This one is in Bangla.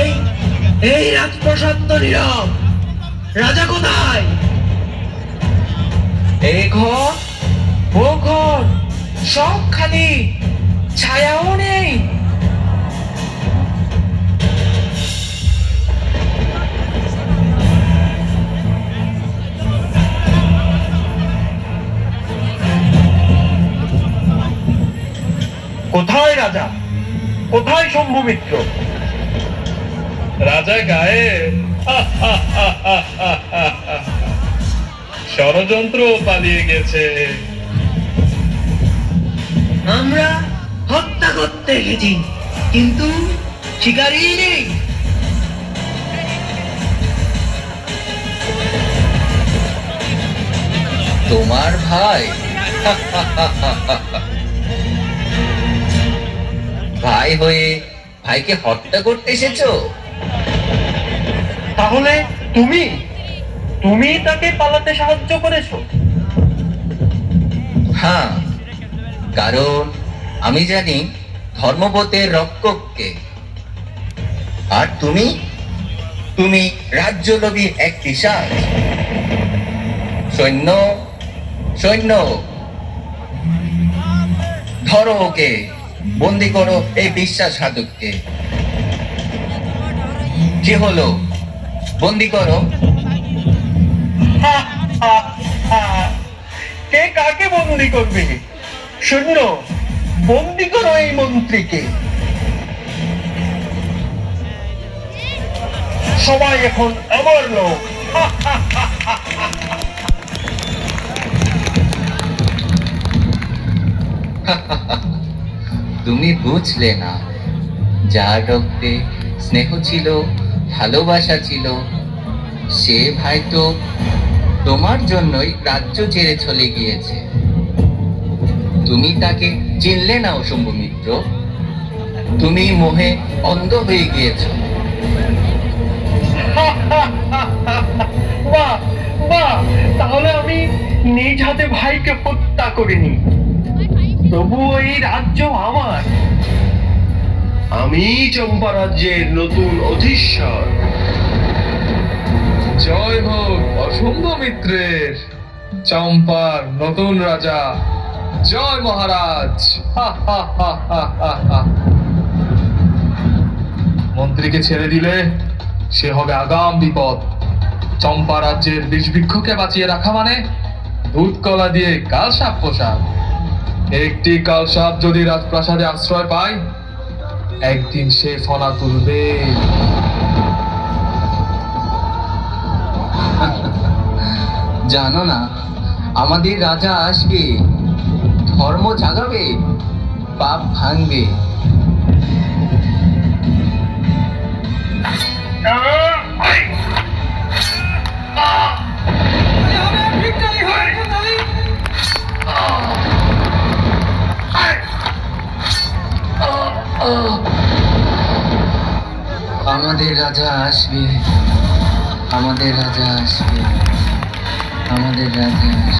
এই এই রাজপ্রাসাদ তো নীরব। রাজা কোথায়? এই ঘর, ও ঘর সব খালি ছায়াও নেই। কোথায় রাজা? কোথায় শম্ভুমিত্র রাজা গায়ে ষড়যন্ত্র পালিয়ে গেছে। আমরা হত্যা করতে এসেছি কিন্তু শিকারি নেই। তোমার ভাই? ভাই হয়ে ভাইকে হত্যা করতে এসেছ? তাহলে তুমি তুমি তাকে পালাতে সাহায্য করেছ? হ্যাঁ কারণ আমি জানি ধর্মপথের রক্ষককে। আর তুমি? তুমি রাজ্যলোভী এক পিসাচ। সৈন্য সৈন্য ধরো ওকে। বন্দি করো এই বিশ্বাসঘাতককে কি হলো? বন্দি করো। কে কাকে বন্দি করবে? শূন্য বন্দি করো এই মন্ত্রীকে। সবাই এখন আমার লোক। তুমি বুঝলে না। যার রক্তে স্নেহ ছিল, ভালোবাসা ছিল, সে ভাই তো তোমার জন্যই রাজ্য ছেড়ে চলে গিয়েছে। তুমি তাকে চিনলে না অসম্ভ মিত্র। তুমি মোহে অন্ধ হয়ে গিয়েছো। তাহলে আমি নিজ হাতে ভাইকে হত্যা করিনি। তবুও এই রাজ্য আমার। আমি চম্পা রাজ্যের নতুন অধীশ্বর। জয় হোক অসম্ভ মিত্রের চম্পার নতুন রাজা। জয় মহারাজ। মন্ত্রীকে ছেড়ে দিলে সে হবে আগাম বিপদ। চম্পা রাজ্যের বিষবৃক্ষকে বাঁচিয়ে রাখা মানে দুধ কলা দিয়ে কাল সাপ পোষা। একটি কাল সাপ যদি রাজপ্রাসাদে আশ্রয় পায় একদিন সে ফনা তুলবে। জানো না আমাদের রাজা আসবে ধর্ম জাগাবে পাপ ভাঙবে। আমাদের রাজা আসবে। আমাদের রাজা আসবে। আমাদের রাজা আসবে।